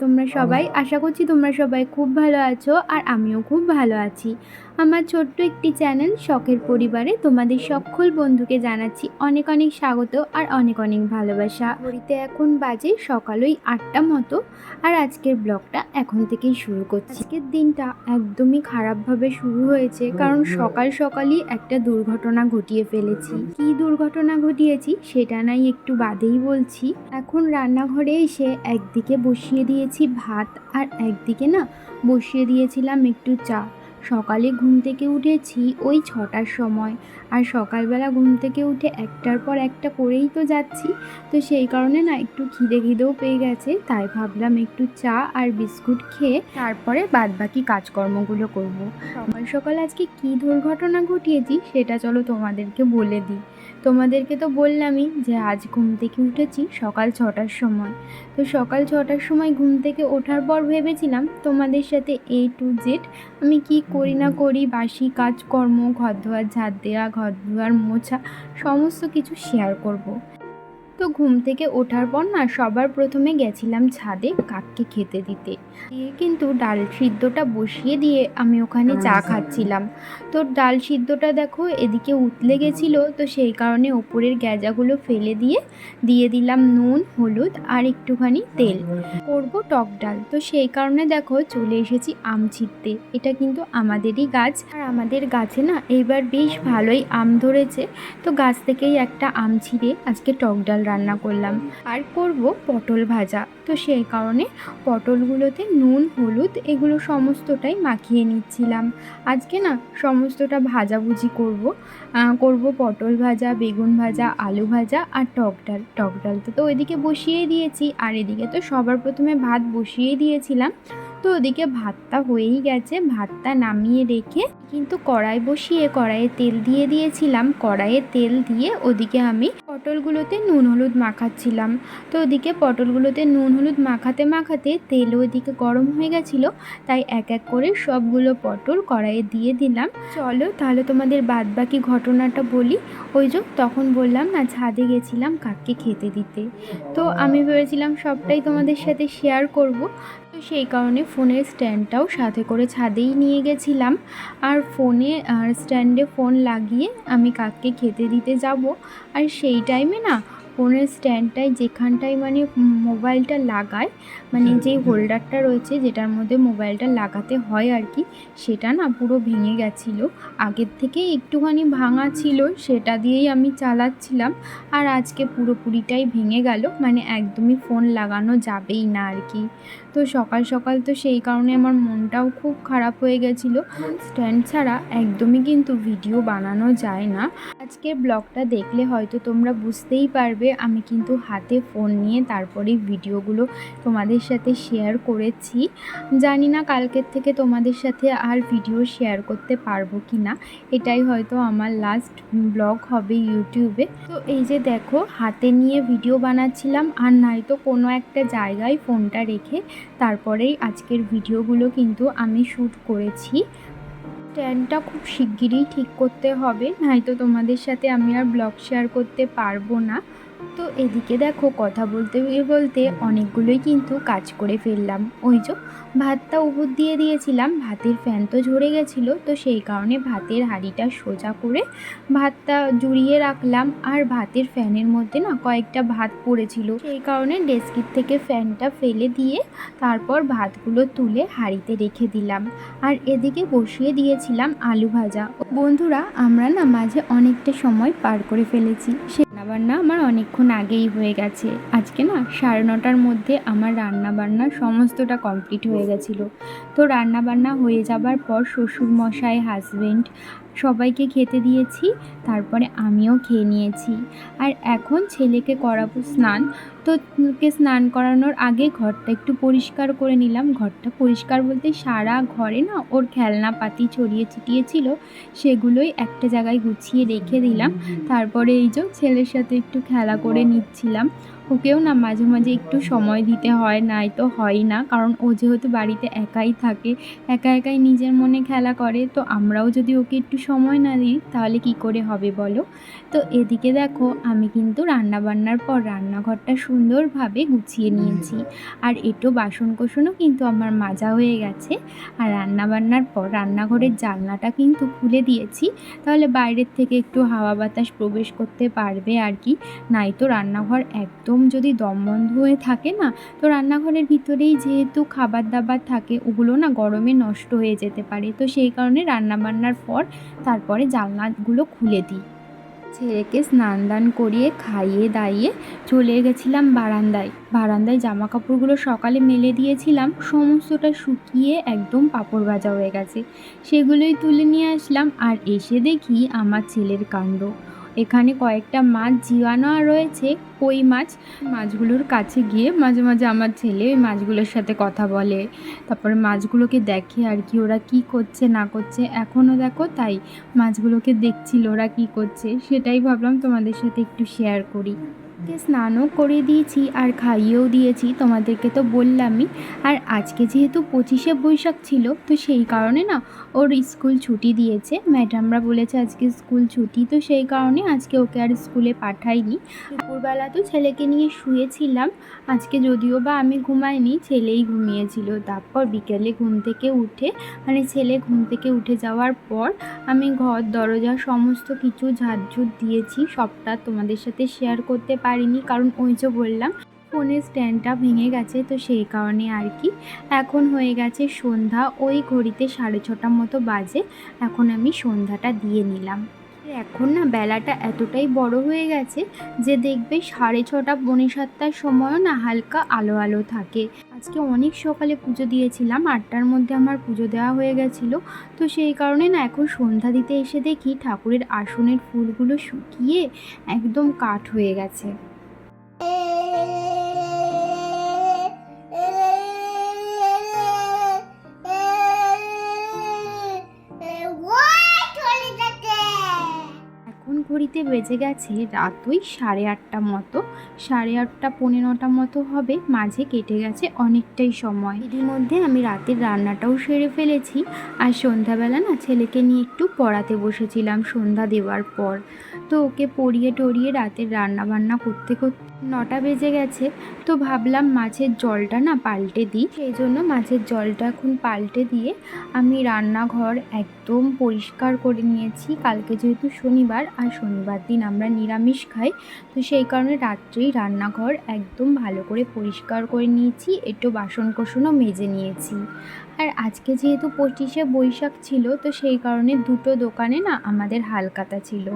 তোমরা সবাই। আশা করছি তোমরা সবাই খুব ভালো আছো আর আমিও খুব ভালো আছি। আমার ছোট্ট একটি চ্যানেল শখের পরিবারে তোমাদের সকল বন্ধুকে জানাচ্ছি অনেক অনেক স্বাগত আর অনেক অনেক ভালোবাসা। ঘড়িতে এখন বাজে সকাল ওই আটটা মতো আর আজকের ব্লগটা এখন থেকেই শুরু করছি। আজকের দিনটা একদমই খারাপভাবে শুরু হয়েছে কারণ সকাল সকালই একটা দুর্ঘটনা ঘটিয়ে ফেলেছি। কি দুর্ঘটনা ঘটিয়েছি সেটা নাই একটু বাদেই বলছি। এখন রান্নাঘরে এসে একদিকে বসিয়ে দিয়েছি ভাত আর একদিকে না বসিয়ে দিয়েছিলাম একটু চা। সকালে ঘুম থেকে উঠেছি ওই ছটার সময়। আর সকালবেলা ঘুম থেকে উঠে একটার পর একটা করেই তো যাচ্ছি। তো সেই কারণে না একটু খিদে খিদেও পেয়ে গেছে, তাই ভাবলাম একটু চা আর বিস্কুট খেয়ে তারপরে বাদবাকি কাজকর্মগুলো করব। সকাল সকাল আজকে কী দুর্ঘটনা ঘটিয়েছি সেটা চলো তোমাদেরকে বলে দিই। তোমাদেরকে তো বললামই যে আজ ঘুম থেকে উঠেছি সকাল ছটার সময় তো সকাল ছটার সময় ঘুম থেকে ওঠার পর ভেবেছিলাম তোমাদের সাথে এ টু জেড আমি কি করি না করি, বাসি কাজকর্ম, ঘর ধোয়ার ঝাঁট দেওয়া, ঘর ধোয়ার মোছা, সমস্ত কিছু শেয়ার করব। তো ঘুম থেকে ওঠার পর না সবার প্রথমে গেছিলাম ছাদে কাককে খেতে দিতে। দিয়ে কিন্তু ডাল সিদ্ধটা বসিয়ে দিয়ে আমি ওখানে চা খাচ্ছিলাম। তো ডাল সিদ্ধটা দেখো এদিকে উতলে গেছিল তো সেই কারণে ওপরের গ্যাজাগুলো ফেলে দিয়ে দিয়ে দিলাম নুন হলুদ আর একটুখানি তেল। করব টক ডাল। তো সেই কারণে দেখো চলে এসেছি আম ছিঁড়তে এটা কিন্তু আমাদেরই গাছ। আর আমাদের গাছে না এইবার বেশ ভালোই আম ধরেছে। তো গাছ থেকেই একটা আম ছিঁড়ে আজকে টক ডাল রান্না করলাম। আর করব পটল ভাজা। তো সেই কারণে পটলগুলোতে নুন, হলুদ এগুলো সমস্তটাই মাখিয়ে নিচ্ছিলাম। আজকে না সমস্তটা ভাজাভুজি করব। করব পটল ভাজা, বেগুন ভাজা, আলু ভাজা আর টক ডাল। টক ডাল তো ওইদিকে বসিয়ে দিয়েছি। আর এদিকে তো সবার প্রথমে ভাত বসিয়ে দিয়েছিলাম। তো ওদিকে ভাতটা হয়েই গেছে। ভাতটা নামিয়ে রেখে কিন্তু কড়াই বসিয়ে কড়াইয়ে তেল দিয়ে দিয়েছিলাম। কড়াইয়ে তেল দিয়ে ওদিকে আমি পটলগুলোতে নুন হলুদ মাখাচ্ছিলাম। তো ওদিকে পটলগুলোতে নুন হলুদ মাখাতে মাখাতে তেল ওইদিকে গরম হয়ে গেছিল, তাই এক এক করে সবগুলো পটল কড়াইয়ে দিয়ে দিলাম। চলো তাহলে তোমাদের বাদ বাকি ঘটনাটা বলি। ওই যে তখন বললাম না, ছাদে গেছিলাম কাককে খেতে দিতে। তো আমি ভেবেছিলাম সবটাই তোমাদের সাথে শেয়ার করব। তো সেই কারণে ফোনের স্ট্যান্ডটাও সাথে করে ছাদেই নিয়ে গেছিলাম। আর ফোনে, আর স্ট্যান্ডে ফোন লাগিয়ে আমি কাককে খেতে দিতে যাব। আর সেই টাইমে না, ফোনের স্ট্যান্ডটায় যেখানটায় মানে মোবাইলটা লাগায় মানে যেই হোল্ডারটা রয়েছে, যেটার মধ্যে মোবাইলটা লাগাতে হয় আর কি, সেটা না পুরো ভেঙে গেছিল। আগের থেকে একটুখানি ভাঙা ছিল, সেটা দিয়েই আমি চালাচ্ছিলাম। আর আজকে পুরোপুরিটাই ভেঙে গেল মানে একদমই ফোন লাগানো যাবেই না আর কি। তো সকাল সকাল তো সেই কারণে আমার মনটাও খুব খারাপ হয়ে গেছিল। স্ট্যান্ড ছাড়া একদমই কিন্তু ভিডিও বানানো যায় না। আজকের ব্লগটা দেখলে হয়তো তোমরা বুঝতেই পারবে, আমি কিন্তু হাতে ফোন নিয়ে তারপরে ভিডিওগুলো তোমাদের সাথে শেয়ার করেছি। জানি না কালকের থেকে তোমাদের সাথে আর ভিডিও শেয়ার করতে পারব কি না এটাই হয়তো আমার লাস্ট ব্লগ হবে ইউটিউবে তো এই যে দেখো, হাতে নিয়ে ভিডিও বানাচ্ছিলাম, আর নয়তো কোনো একটা জায়গায় ফোনটা রেখে তারপরেই আজকের ভিডিওগুলো কিন্তু আমি শ্যুট করেছি। স্ট্যান্ডটা খুব শিগগিরই ঠিক করতে হবে, নয়তো তোমাদের সাথে আমি আর ব্লগ শেয়ার করতে পারব না। তো এদিকে দেখো কথা বলতে বলতে অনেকগুলোই কিন্তু কাজ করে ফেললাম। ওই যে ভাতটা উপর দিয়ে দিয়েছিলাম, ভাতের ফ্যান তো ঝরে গেছিল, তো সেই কারণে ভাতের হাঁড়িটা সোজা করে ভাতটা জুড়িয়ে রাখলাম আর ভাতের ফ্যানের মধ্যে না কয়েকটা ভাত পড়েছিল। সেই কারণে ডেস্কির থেকে ফ্যানটা ফেলে দিয়ে তারপর ভাতগুলো তুলে হাঁড়িতে রেখে দিলাম। আর এদিকে বসিয়ে দিয়েছিলাম আলু ভাজা। বন্ধুরা, আমরা না মাঝে অনেকটা সময় পার করে ফেলেছি। সে রান্নাবান্না আমার অনেকক্ষণ আগেই হয়ে গেছে। আজকে না সাড়ে নটার মধ্যে আমার রান্নাবান্না সমস্তটা কমপ্লিট হয়ে গেছিল। তো রান্নাবান্না হয়ে যাবার পর শ্বশুর মশাই হাজবেন্ড সবাইকে খেতে দিয়েছি, তারপরে আমিও খেয়ে নিয়েছি। আর এখন ছেলেকে করাবো স্নান। তো ওকে স্নান করানোর আগে ঘরটা একটু পরিষ্কার করে নিলাম। ঘরটা পরিষ্কার বলতে সারা ঘরে না ওর খেলনাপাতি ছড়িয়ে ছিটিয়েছিল সেগুলোই একটা জায়গায় গুছিয়ে রেখে দিলাম। তারপরে এই যে ছেলের সাথে একটু খেলা করে নিচ্ছিলাম। ওকেও না মাঝে মাঝে একটু সময় দিতে হয়, নাই তো হয় না। কারণ ও যেহেতু বাড়িতে একাই থাকে, একা একাই নিজের মনে খেলা করে, তো আমরাও যদি ওকে একটু সময় না দিই, তাহলে কি করে হবে বলো? তো এদিকে দেখো, আমি কিন্তু রান্না বান্নার পর রান্নাঘরটা সুন্দরভাবে গুছিয়ে নিয়েছি। আর এটো বাসন কোসনও কিন্তু আমার মাজা হয়ে গেছে। আর রান্নাবান্নার পর রান্নাঘরের জানলাটা কিন্তু খুলে দিয়েছি। তাহলে বাইরের থেকে একটু হাওয়া বাতাস প্রবেশ করতে পারবে আর কি। নাই তো রান্নাঘর একদম যদি দম বন্ধ হয়ে থাকে না, তো রান্নাঘরের ভিতরেই যেহেতু খাবার দাবার থাকে, ওগুলো না গরমে নষ্ট হয়ে যেতে পারে। তো সেই কারণে রান্নাবান্নার পর তারপরে জানলাগুলো খুলে দিই। ছেলেকে স্নান দান করিয়ে খাইয়ে দাইয়ে চলে গেছিলাম বারান্দায়। বারান্দায় জামা কাপড়গুলো সকালে মেলে দিয়েছিলাম, সমস্তটা শুকিয়ে একদম পাঁপড় ভাজা হয়ে গেছে। সেগুলোই তুলে নিয়ে আসলাম আর এসে দেখি আমার ছেলের কাণ্ড। এখানে কয়েকটা মাছ জিওয়ানো রয়েছে, কই মাছ। মাছগুলোর কাছে গিয়ে মাঝে মাঝে আমার ছেলে ওই মাছগুলোর সাথে কথা বলে, তারপরে মাছগুলোকে দেখে আর কি ওরা কি করছে, না করছে। এখনও দেখো তাই মাছগুলোকে দেখছিল ওরা কি করছে, সেটাই ভাবলাম তোমাদের সাথে একটু শেয়ার করি। ওকে স্নানও করে দিয়েছি আর খাইয়েও দিয়েছি, তোমাদেরকে তো বললামই। আর আজকে যেহেতু পঁচিশে বৈশাখ ছিল, তো সেই কারণে না ওর স্কুল ছুটি দিয়েছে। ম্যাডামরা বলেছে আজকে স্কুল ছুটি, তো সেই কারণে আজকে ওকে আর স্কুলে পাঠাইনি। দুপুরবেলা তো ছেলেকে নিয়ে শুয়েছিলাম। আজকে যদিও বা আমি ঘুমাইনি, ছেলেই ঘুমিয়েছিল। তারপর বিকেলে ঘুম থেকে উঠে মানে ছেলে ঘুম থেকে উঠে যাওয়ার পর আমি ঘর, দরজা, সমস্ত কিছু ঝাড়ঝুট দিয়েছি। সবটা তোমাদের সাথে শেয়ার করতে পারিনি, কারণ ওই যে বললাম ফোনের স্ট্যান্ডটা ভেঙে গেছে, তো সেই কারণে আর কি। এখন হয়ে গেছে সন্ধ্যা, ওই ঘড়িতে সাড়ে ছটার মতো বাজে, এখন আমি সন্ধ্যাটা দিয়ে নিলাম। এখন না বেলাটা এতটাই বড় হয়ে গেছে যে দেখবে সাড়ে ছটা পৌনে সাতটার সময়ও না হালকা আলো আলো থাকে। আজকে অনেক সকালে পুজো দিয়েছিলাম, আটটার মধ্যে আমার পুজো দেওয়া হয়ে গেছিল। তো সেই কারণে না এখন সন্ধ্যা দিতে এসে দেখি ঠাকুরের আসনের ফুলগুলো শুকিয়ে একদম কাঠ হয়ে গেছে। ঘড়িতে বেজে গেছে রাত ওই সাড়ে আটটা মতো। সাড়ে আটটা পনেরোটা মতো হবে, মাঝে কেটে গেছে অনেকটাই সময়। এর মধ্যে আমি রাতের রান্নাটাও সেরে ফেলেছি আর সন্ধ্যাবেলা না ছেলেকে নিয়ে একটু পড়াতে বসেছিলাম সন্ধ্যা দেওয়ার পর। তো ওকে পড়িয়ে টড়িয়ে রাতের রান্না বান্না করতে করতে নটা বেজে গেছে, তো ভাবলাম মাছের জলটা না পাল্টে দিই। সেই জন্য মাছের জলটা এখন পাল্টে দিয়ে আমি রান্নাঘর একদম পরিষ্কার করে নিয়েছি। কালকে যেহেতু শনিবার আর শনিবার দিন আমরা নিরামিষ খাই, তো সেই কারণে রাত্রেই রান্নাঘর একদম ভালো করে পরিষ্কার করে নিয়েছি। একটু বাসন কোসনও মেজে নিয়েছি। আর আজকে যেহেতু পঁচিশে বৈশাখ ছিল, তো সেই কারণে দুটো দোকানে না আমাদের হালকাতা ছিল।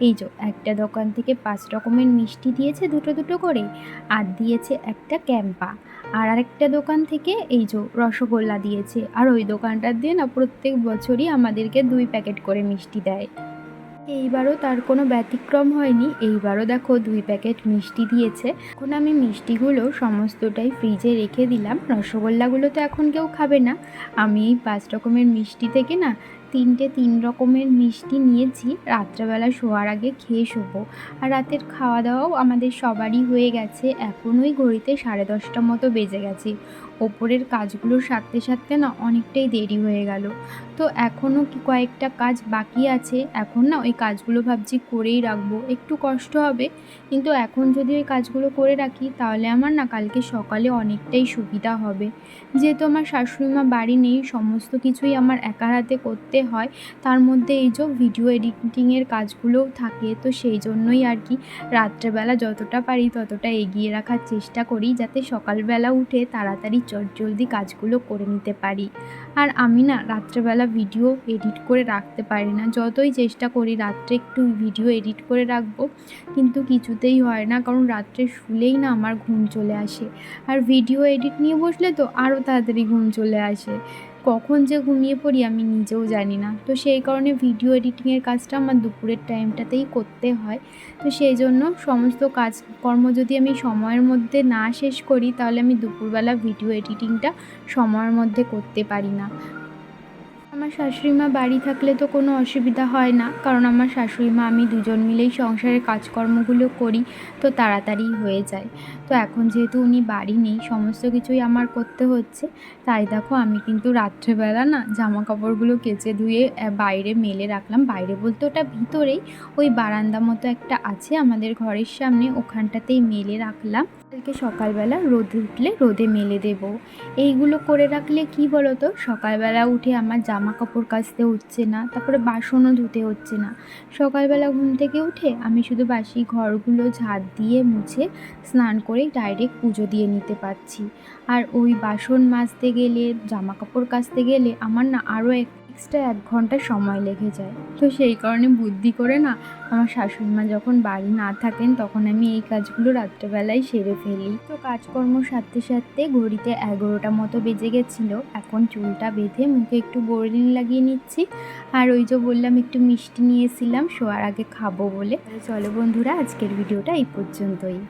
এই যে একটা দোকান থেকে পাঁচ রকমের মিষ্টি দিয়েছে দুটো দুটো করে, আর দিয়েছে একটা ক্যাম্পা। আর আরেকটা দোকান থেকে এই যে রসগোল্লা দিয়েছে। আর ওই দোকানটার দিয়ে না প্রত্যেক বছরই আমাদেরকে দুই প্যাকেট করে মিষ্টি দেয়। এইবারও তার কোনো ব্যতিক্রম হয়নি। এইবারও দেখো দুই প্যাকেট মিষ্টি দিয়েছে। এখন আমি মিষ্টিগুলো সমস্তটাই ফ্রিজে রেখে দিলাম। রসগোল্লাগুলো তো এখন কেউ খাবে না। আমি এই পাঁচ রকমের মিষ্টি থেকে না তিনটে তিন রকমের মিষ্টি নিয়েছি। রাত্রেবেলা শোয়ার আগে খেয়ে শোবো। আর রাতের খাওয়া দাওয়াও আমাদের সবারই হয়ে গেছে। এখন ওই ঘড়িতে সাড়ে দশটা মতো বেজে গেছে। ওপরের কাজগুলো সারতে সারতে না অনেকটাই দেরি হয়ে গেল। তো এখনও কি কয়েকটা কাজ বাকি আছে? এখন না ওই কাজগুলো ভাবছি করেই রাখব। একটু কষ্ট হবে, কিন্তু এখন যদি ওই কাজগুলো করে রাখি, তাহলে আমার না কালকে সকালে অনেকটাই সুবিধা হবে। যেহেতু আমার শাশুড়ি মা বাড়ি নেই, সমস্ত কিছুই আমার একার হাতে করতে হয়। তার মধ্যে এই যে ভিডিও এডিটিংয়ের কাজগুলোও থাকে, তো সেই জন্যই আর কি রাত্রেবেলা যতটা পারি ততটা এগিয়ে রাখার চেষ্টা করি, যাতে সকালবেলা উঠে তাড়াতাড়ি চটজলদি কাজগুলো করে নিতে পারি। আর আমি না রাত্রেবেলা ভিডিও এডিট করে রাখতে পারি না। যতই চেষ্টা করি রাত্রে একটু ভিডিও এডিট করে রাখব, কিন্তু কিছুতেই হয় না। কারণ রাত্রে শুলেই না আমার ঘুম চলে আসে। আর ভিডিও এডিট নিয়ে বসলে তো আরও তাড়াতাড়ি ঘুম চলে আসে। কখন যে ঘুমিয়ে পড়ি আমি নিজেও জানি না। তো সেই কারণে ভিডিও এডিটিংয়ের কাজটা আমার দুপুরের টাইমটাতেই করতে হয়। তো সেই জন্য সমস্ত কাজকর্ম যদি আমি সময়ের মধ্যে না শেষ করি, তাহলে আমি দুপুরবেলা ভিডিও এডিটিংটা সময়ের মধ্যে করতে পারি না। আমার শাশুড়ি মা বাড়ি থাকলে তো কোনো অসুবিধা হয় না। কারণ আমার শাশুড়ি মা, আমি দুজন মিলেই সংসারের কাজকর্মগুলো করি, তো তাড়াতাড়ি হয়ে যায়। তো এখন যেহেতু উনি বাড়ি নেই, সমস্ত কিছুই আমার করতে হচ্ছে। তাই দেখো, আমি কিন্তু রাত্রেবেলা না জামা কাপড়গুলো কেচে ধুয়ে বাইরে মেলে রাখলাম। বাইরে বলতে ওটা ভিতরেই, ওই বারান্দা মতো একটা আছে আমাদের ঘরের সামনে, ওখানটাতেই মেলে রাখলাম। কালকে সকালবেলা রোদে উঠলে রোদে মেলে দেব। এইগুলো করে রাখলে কি বলো তো সকালবেলা উঠে আমার জামা কাপড় কাচতে হচ্ছে না, তারপরে বাসনও ধুতে হচ্ছে না। সকালবেলা ঘুম থেকে উঠে আমি শুধু বাসি ঘরগুলো ঝাঁট দিয়ে মুছে স্নান করেই ডাইরেক্ট পুজো দিয়ে নিতে পারছি। আর ওই বাসন মাজতে গেলে জামা কাপড় কাচতে গেলে আমার না আরও এক্সট্রা এক ঘণ্টা সময় লেগে যায়। তো সেই কারণে বুদ্ধি করে না, আমার শাশুড়ি মা যখন বাড়ি না থাকেন, তখন আমি এই কাজগুলো রাত্রেবেলায় সেরে ফেলি। তো কাজকর্ম সারতে সারতে ঘড়িতে এগারোটা মতো বেজে গেছিল। এখন চুলটা বেঁধে মুখে একটু বোরলিন লাগিয়ে নিচ্ছি। আর ওই যে বললাম, একটু মিষ্টি নিয়েছিলাম, শোয়ার আগে খাব বলে। চলো বন্ধুরা, আজকের ভিডিওটা এই পর্যন্তই।